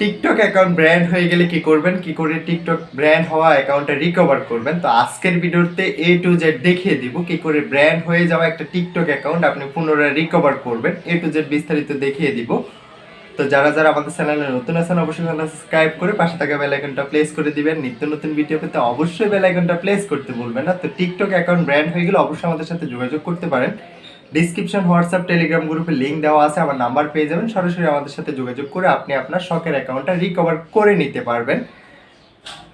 TikTok account brand হয়ে গেলে কি করবেন? কি করে টিকটক ব্র্যান্ড হওয়া অ্যাকাউন্টটা রিকভার করবেন? তো আজকের ভিডিওতে এ টু জেড দেখিয়ে দিব কি করে ব্র্যান্ড হয়ে যাওয়া একটা টিকটক অ্যাকাউন্ট আপনি পুনরায় রিকভার করবেন। এ টু জেড বিস্তারিত দেখিয়ে দিব। তো যারা যারা আমাদের চ্যানেলে নতুন আছেন, অবশ্যই সাবস্ক্রাইব করে পাশে থাকা বেল আইকনটা প্লেস করে দিবেন। নিত্য নতুন ভিডিও পেতে অবশ্যই বেল আইকনটা প্লেস করতে ভুলবেন না। তো টিকটক অ্যাকাউন্ট ব্র্যান্ড হয়ে গেলে অবশ্যই আমাদের সাথে যোগাযোগ করতে পারেন। ডিসক্রিপশন হোয়াটসঅ্যাপ টেলিগ্রাম গ্রুপে লিঙ্ক দেওয়া আছে, আমার নাম্বার পেয়ে যাবেন। সরাসরি আমাদের সাথে যোগাযোগ করে আপনি আপনার শখের অ্যাকাউন্টটা রিকভার করে নিতে পারবেন।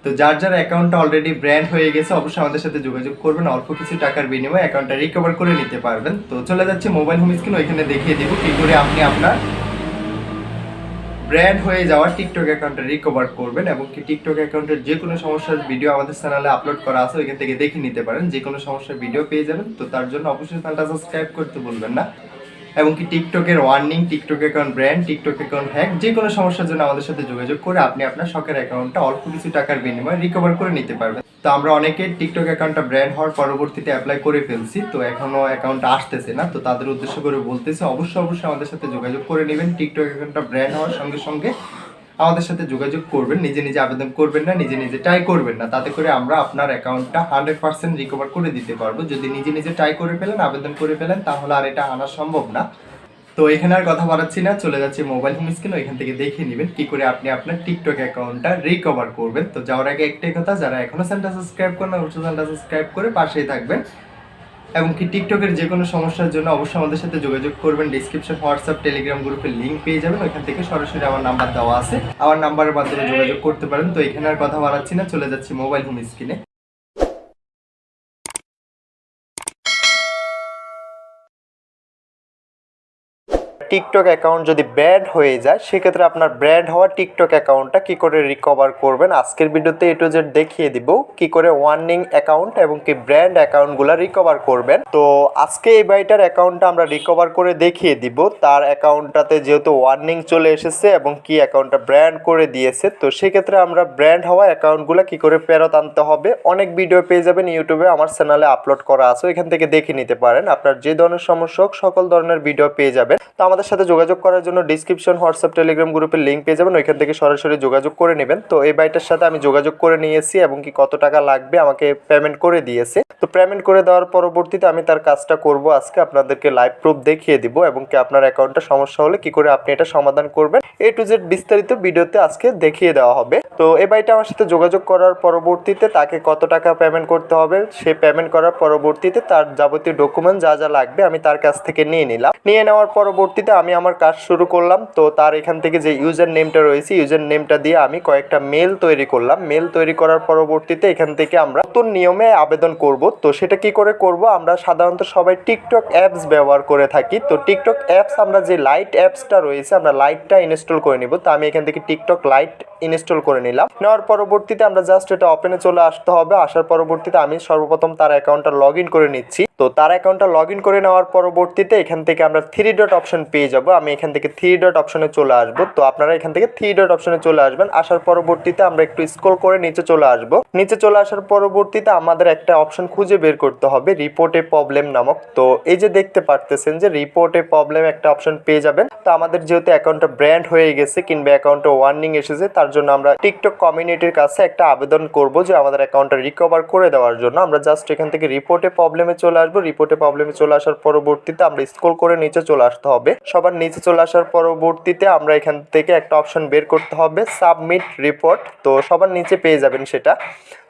তো যার যার অ্যাকাউন্টটা অলরেডি ব্র্যান্ড হয়ে গেছে, অবশ্যই আমাদের সাথে যোগাযোগ করবেন। অল্প কিছু টাকার বিনিময়ে অ্যাকাউন্টটা রিকভার করে নিতে পারবেন। তো চলে যাচ্ছে মোবাইল হোম স্ক্রিন ওইখানে দেখিয়ে দেবো কী করে আপনি আপনার ব্র্যান্ড হয়ে যাওয়া টিকটক অ্যাকাউন্টটা রিকভার করবেন এবং কি টিকটক অ্যাকাউন্টের যে কোনো সমস্যার ভিডিও আমাদের চ্যানেলে আপলোড করা আছে, ওইখান থেকে দেখে নিতে পারেন। যে কোনো সমস্যার ভিডিও পেয়ে যাবেন। তো তার জন্য অবশ্যই চ্যানেলটা সাবস্ক্রাইব করতে ভুলবেন না। এবং কি টিকটকের warning TikTok account banned TikTok account hack যে কোনো সমস্যার জন্য আমাদের সাথে যোগাযোগ করে আপনি আপনার শখের অ্যাকাউন্টটা অল্প কিছু টাকার বিনিময়ে রিকভার করে নিতে পারবেন। তো আমরা অনেকে টিকটক অ্যাকাউন্টটা ব্র্যান্ড হওয়ার পরবর্তীতে অ্যাপ্লাই করে ফেলছি, তো এখনও অ্যাকাউন্টটা আসতেছে না, তো তাদের উদ্দেশ্য করে বলতেছে, অবশ্যই অবশ্যই আমাদের সাথে যোগাযোগ করে নেবেন। টিকটক অ্যাকাউন্টটা ব্র্যান্ড হওয়ার সঙ্গে সঙ্গে আমাদের সাথে যোগাযোগ করবেন, নিজে নিজে আবেদন করবেন না, নিজে নিজে ট্রাই করবেন না। তাতে করে আমরা আপনার অ্যাকাউন্টটা হান্ড্রেড পার্সেন্ট রিকভার করে দিতে পারব। যদি নিজে নিজে ট্রাই করে ফেলেন, আবেদন করে ফেলেন, তাহলে আর এটা আনা সম্ভব না। তো এখানে আর কথা বাড়াচ্ছি না, চলে যাচ্ছে মোবাইল হোম স্ক্রিন ওইখান থেকে দেখে নেবেন কি করে আপনি আপনার টিকটক অ্যাকাউন্টটা রিকভার করবেন। তো যাওয়ার আগে একটাই কথা, যারা এখনও চ্যানেলটা সাবস্ক্রাইব করেন অবশ্যই চ্যানেলটা সাবস্ক্রাইব করে পাশেই থাকবেন। এবং কি টিকটকের যে কোনো সমস্যার জন্য অবশ্যই আমাদের সাথে যোগাযোগ করবেন। ডিসক্রিপশন হোয়াটসঅ্যাপ টেলিগ্রাম গ্রুপের লিঙ্ক পেয়ে যাবেন, ওইখান থেকে সরাসরি আমার নাম্বার দেওয়া আছে। আমার নাম্বারের মাধ্যমে যোগাযোগ করতে পারেন। তো এখানে আর কথা বাড়াচ্ছি না, চলে যাচ্ছি মোবাইল হোম স্ক্রিনে টিকটক অ্যাকাউন্ট যদি ব্র্যান্ড হয়ে যায়, সেক্ষেত্রে আপনার ব্র্যান্ড হওয়া টিকটক অ্যাকাউন্টটা কি করে রিকভার করবেন? আজকের ভিডিওতে এ টু জেড দেখিয়ে দিব কি করে ওয়ার্নিং অ্যাকাউন্ট এবং কি ব্র্যান্ড অ্যাকাউন্টগুলো রিকভার করবেন। তো আজকে এই বাইটার অ্যাকাউন্টটা আমরা রিকভার করে দেখিয়ে দিব। তার অ্যাকাউন্টটাতে যেহেতু ওয়ার্নিং চলে এসেছে এবং কি অ্যাকাউন্টটা ব্র্যান্ড করে দিয়েছে, তো সেক্ষেত্রে আমরা ব্র্যান্ড হওয়া অ্যাকাউন্টগুলো কি করে ফেরত আনতে হবে? অনেক ভিডিও পেয়ে যাবেন ইউটিউবে আমার চ্যানেলে আপলোড করা আছে এখান থেকে দেখে নিতে পারেন। আপনার যে ধরনের সমস্যা হোক, সকল ধরনের ভিডিও পেয়ে যাবেন। তো আমাদের সাথে যোগাযোগ করার জন্য ডিসক্রিপশন হোয়াটসঅ্যাপ টেলিগ্রাম গ্রুপের লিঙ্ক পেয়ে যাবেন। ওইখান থেকে সরাসরি যোগাযোগ করে নেবেন। তো এই বাইটার সাথে আমি যোগাযোগ করে নিয়েছি এবং কি কত টাকা লাগবে আমাকে পেমেন্ট করে দিয়েছে। তো পেমেন্ট করে দেওয়ার পরবর্তীতে আমি তার কাজটা করব। আজকে আপনাদেরকে লাইভ প্রুফ দেখিয়ে দিব এবং কি আপনার অ্যাকাউন্টটা সমস্যা হলে কি করে আপনি এটা সমাধান করবেন। এ টু জেড বিস্তারিত ভিডিওতে আজকে দেখিয়ে দেওয়া হবে। তো এই বাইটা আমার সাথে যোগাযোগ করার পরবর্তীতে তাকে কত টাকা পেমেন্ট করতে হবে, সে পেমেন্ট করার পরবর্তীতে তার যাবতীয় ডকুমেন্ট যা যা লাগবে আমি তার কাছ থেকে নিয়ে নিলাম। নিয়ে নেওয়ার পরবর্তীতে আমি আমার কাজ শুরু করলাম। তো তার এখান থেকে যে ইউজার নেমটা রয়েছে ইউজার নেমটা দিয়ে আমি কয়েকটা মেল তৈরি করলাম। মেল তৈরি করার পরবর্তীতে এখান থেকে আমরা নতুন নিয়মে আবেদন করব। তো সেটা কি করে করব? আমরা সাধারণত সবাই টিকটক অ্যাপস ব্যবহার করে থাকি। তো টিকটক অ্যাপস আমরা যে লাইট অ্যাপসটা রয়েছে, আমরা লাইটটা ইনস্টল করে নিব। তো আমি এখান থেকে টিকটক লাইট ইনস্টল করে নিলাম। নেওয়ার পরবর্তীতে আমরা জাস্ট এটা ওপেনে চলে আসতে হবে। আসার পরবর্তীতে আমি সর্বপ্রথম তার অ্যাকাউন্টটা লগ ইন করে নিচ্ছি। তো তার অ্যাকাউন্টটা লগ ইন করে নেওয়ার পরবর্তীতে এখান থেকে আমরা থ্রি ডট অপশন পেয়ে যাব। আমি এখান থেকে থ্রি ডট অপশনে চলে আসব। তো আপনারা এখান থেকে থ্রি ডট অপশনে চলে আসবেন। আসার পরবর্তীতে আমরা একটু স্ক্রল করে নিচে চলে আসব। নিচে চলে আসার পরবর্তীতে আমাদের একটা অপশন খুঁজে বের করতে হবে রিপোর্টে প্রবলেম নামক। তো এই যে দেখতে পারতেছেন যে রিপোর্টে প্রবলেম একটা অপশন পেয়ে যাবেন। তো আমাদের যেহেতু অ্যাকাউন্টটা ব্র্যান্ড হয়ে গেছে কিংবা অ্যাকাউন্টে ওয়ার্নিং এসেছে, তার জন্য আমরা টিকটক কমিউনিটির কাছে একটা আবেদন করব যে আমাদের অ্যাকাউন্টটা রিকভার করে দেওয়ার জন্য। আমরা জাস্ট এখান থেকে রিপোর্টে প্রবলেমে চলে আসব রিপোর্টে প্রবলেমে চলে আসার পরবর্তীতে আমরা স্ক্রল করে নিচে চলে আসতে হবে। সবার নিচে চলে আসার পরবর্তীতে আমরা এখান থেকে একটা অপশন বের করতে হবে সাবমিট রিপোর্ট তো সবার নিচে পেয়ে যাবেন সেটা।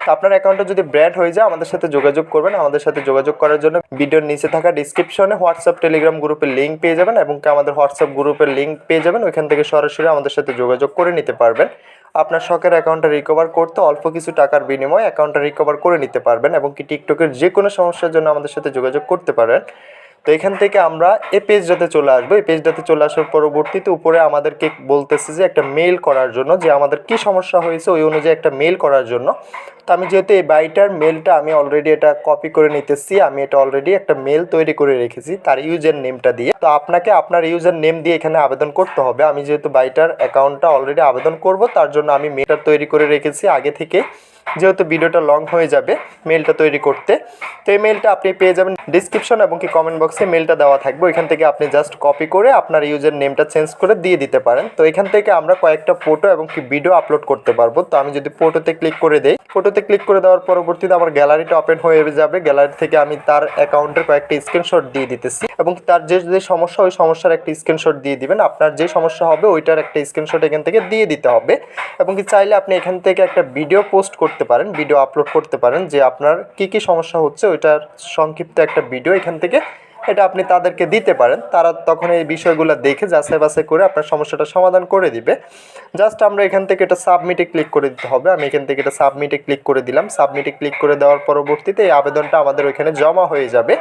তো আপনার অ্যাকাউন্টটা যদি ব্র্যান্ড হয়ে যায়, আমাদের সাথে যোগাযোগ করবেন। আমাদের সাথে যোগাযোগ করার জন্য ভিডিওর নিচে থাকা ডিসক্রিপশনে হোয়াটসঅ্যাপ টেলিগ্রাম গ্রুপের লিঙ্ক পেয়ে যাবেন এবং আমাদের হোয়াটসঅ্যাপ গ্রুপের লিঙ্ক পেয়ে যাবেন। ওইখান থেকে সরাসরি আমাদের সাথে যোগাযোগ করে নিতে পারবেন। আপনার শখের অ্যাকাউন্টটা রিকভার করতে অল্প কিছু টাকার বিনিময়ে অ্যাকাউন্টটা রিকভার করে নিতে পারবেন এবং কি টিকটকের যে কোনো সমস্যার জন্য আমাদের সাথে যোগাযোগ করতে পারেন। তো এখান থেকে আমরা এই পেজটাতে চলে আসব। এই পেজটাতে চলে আসার পরবর্তীতে উপরে আমাদেরকে বলতেছে যে একটা মেল করার জন্য যে আমাদের কি সমস্যা হয়েছে, ওই অনুযায়ী একটা মেল করার জন্য। তো আমি যেহেতু এই বাইটার মেলটা আমি অলরেডি এটা কপি করে নিতেছি, আমি এটা অলরেডি একটা মেল তৈরি করে রেখেছি তার ইউজার নেমটা দিয়ে। তো আপনাকে আপনার ইউজার নেম দিয়ে এখানে আবেদন করতে হবে। আমি যেহেতু বাইটার অ্যাকাউন্টটা অলরেডি আবেদন করব, তার জন্য আমি মেলটা তৈরি করে রেখেছি। আগে থেকে যেহেতু ভিডিওটা লং হয়ে যাবে মেলটা তৈরি করতে, তো এই মেলটা আপনি পেয়ে যাবেন ডিসক্রিপশন এবং কি কমেন্ট বক্সে মেলটা দেওয়া থাকবে। ওইখান থেকে আপনি জাস্ট কপি করে আপনার ইউজার নেমটা চেঞ্জ করে দিয়ে দিতে পারেন। তো এখান থেকে আমরা কয়েকটা ফটো এবং কি ভিডিও আপলোড করতে পারব। তো আমি যদি ফটোতে ক্লিক করে দেই ফটোতে ক্লিক করে দেওয়ার পরবর্তীতে আমার গ্যালারিটা ওপেন হয়ে যাবে। গ্যালারি থেকে আমি তার অ্যাকাউন্টের কয়েকটা স্ক্রিনশট দিয়ে দিতেছি এবং তার যে যে সমস্যা, ওই সমস্যার একটা স্ক্রিনশট দিয়ে দিবেন। আপনার যে সমস্যা হবে, ওইটার একটা স্ক্রিনশট এখান থেকে দিয়ে দিতে হবে। এবং কি চাইলে আপনি এখান থেকে একটা ভিডিও পোস্ট করতে পারেন ভিডিও আপলোড করতে পারেন যে আপনার কি কি সমস্যা হচ্ছে, ওইটার সংক্ষিপ্ত একটা ভিডিও এখান থেকে এটা আপনি তাদেরকে দিতে পারেন। তারা তখন এই বিষয়গুলো দেখে যাচাই বাছাই করে আপনার সমস্যাটা সমাধান করে দিবে। জাস্ট আমরা এখান থেকে এটা সাবমিটে ক্লিক করে দিতে হবে। আমি এখান থেকে এটা সাবমিটে ক্লিক করে দিলাম। সাবমিটে ক্লিক করে দেওয়ার পরবর্তীতে এই আবেদনটা আমাদের ওইখানে জমা হয়ে যাবে।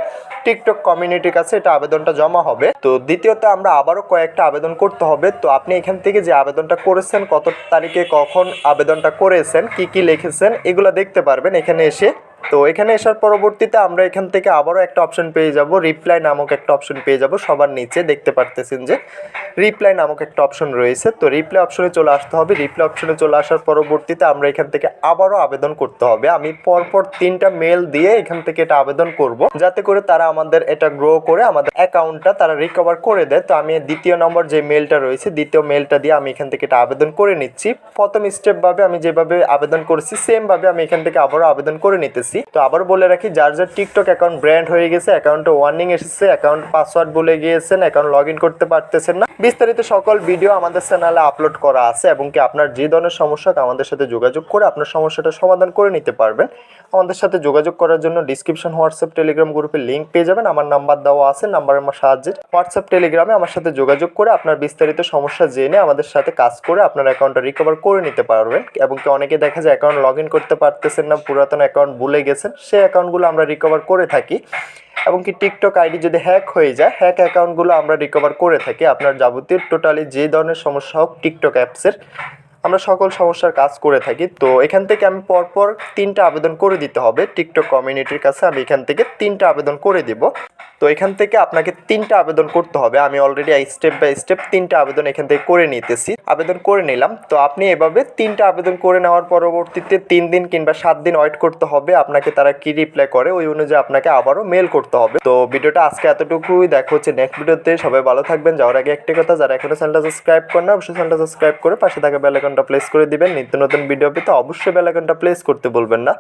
টিকটক কমিউনিটির কাছে এটা আবেদনটা জমা হবে। তো দ্বিতীয়ত আমরা আবারও কয়েকটা আবেদন করতে হবে। তো আপনি এখান থেকে যে আবেদনটা করেছেন, কত তারিখে কখন আবেদনটা করেছেন, কি কি লিখেছেন, এগুলো দেখতে পারবেন এখানে এসে। তো এখানে আসার পরবর্তীতে আমরা এখান থেকে আবারও একটা অপশন পেয়ে যাব রিপ্লাই নামক একটা অপশন পেয়ে যাব সবার নিচে, দেখতে পারতেছেন যে রিপ্লাই নামক একটা অপশন রয়েছে। তো রিপ্লাই অপশনে চলে আসতে হবে রিপ্লাই অপশনে চলে আসার পরবর্তীতে আমরা এখান থেকে আবারও আবেদন করতে হবে। আমি পরপর তিনটা মেল দিয়ে এখান থেকে এটা আবেদন করব, যাতে করে তারা আমাদের এটা গ্রো করে আমাদের অ্যাকাউন্টটা তারা রিকভার করে দেয়। তো আমি দ্বিতীয় নম্বর যে মেলটা রয়েছে, দ্বিতীয় মেলটা দিয়ে আমি এখান থেকে এটা আবেদন করে নিচ্ছি। প্রথম স্টেপভাবে আমি যেভাবে আবেদন করেছি সেম ভাবে আমি এখান থেকে আবারও আবেদন করে নিতেছি। তো আবার বলে রাখি, যার যার টিকটক অ্যাকাউন্ট ব্র্যান্ড হয়ে গেছে অ্যাকাউন্টে ওয়ার্নিং এসেছে অ্যাকাউন্ট পাসওয়ার্ড ভুলে গিয়েছেন অ্যাকাউন্ট লগ ইন করতে পারতেছেন না। বিস্তারিত সকল ভিডিও আমাদের চ্যানেলে আপলোড করা আছে এবং কি আপনার যে ধরনের সমস্যা আমাদের সাথে যোগাযোগ করে আপনার সমস্যাটা সমাধান করে নিতে পারবেন। আমাদের সাথে যোগাযোগ করার জন্য ডিসক্রিপশন হোয়াটসঅ্যাপ টেলিগ্রাম গ্রুপে লিঙ্ক পেয়ে যাবেন। আমার নাম্বার দেওয়া আছে নাম্বারের আমার সাহায্যে হোয়াটসঅ্যাপ টেলিগ্রামে আমার সাথে যোগাযোগ করে আপনার বিস্তারিত সমস্যা জেনে আমাদের সাথে কাজ করে আপনার অ্যাকাউন্টটা রিকভার করে নিতে পারবেন। এবং কি অনেকে দেখা যায় অ্যাকাউন্ট লগ ইন করতে পারতেছেন না, পুরাতন অ্যাকাউন্ট ভুলে গেছেন সেই অ্যাকাউন্টগুলো আমরা রিকভার করে থাকি। এবং কি টিকটক আইডি যদি হ্যাক হয়ে যায় হ্যাক অ্যাকাউন্টগুলো আমরা রিকভার করে থাকি। আপনার যাবতীয় টোটালি যে ধরনের সমস্যা হোক টিকটক অ্যাপসের আমরা সকল সমস্যার কাজ করে থাকি। তো এখান থেকে আমি পরপর তিনটা আবেদন করে দিতে হবে। টিকটক কমিউনিটির কাছে আমি এখান থেকে তিনটা আবেদন করে দিব। তো এখান থেকে আপনাকে তিনটা আবেদন করতে হবে। আমি অলরেডি স্টেপ বাই স্টেপ তিনটা আবেদন এখান থেকে করে নিতেছি। আবেদন করে নিলাম। তো আপনি এভাবে তিনটা আবেদন করে নেওয়ার পরবর্তীতে তিন দিন কিংবা সাত দিন ওয়েট করতে হবে। আপনাকে তারা কি রিপ্লাই করে ওই অনুযায়ী আপনাকে আবারও মেল করতে হবে। তো ভিডিওটা আজকে এতটুকুই। দেখা হচ্ছে নেক্সট ভিডিওতে সবাই ভালো থাকবেন। যাওয়ার আগে একটি কথা, যারা এখনও চ্যানেলটা সাবস্ক্রাইব করেন না, অবশ্যই চ্যানেলটা সাবস্ক্রাইব করে পাশে থাকা বেল আইকনটা প্লেস করে দিবেন। নিত্য নতুন ভিডিও পেতে অবশ্যই বেল আইকনটা প্লেস করতে বলবেন না।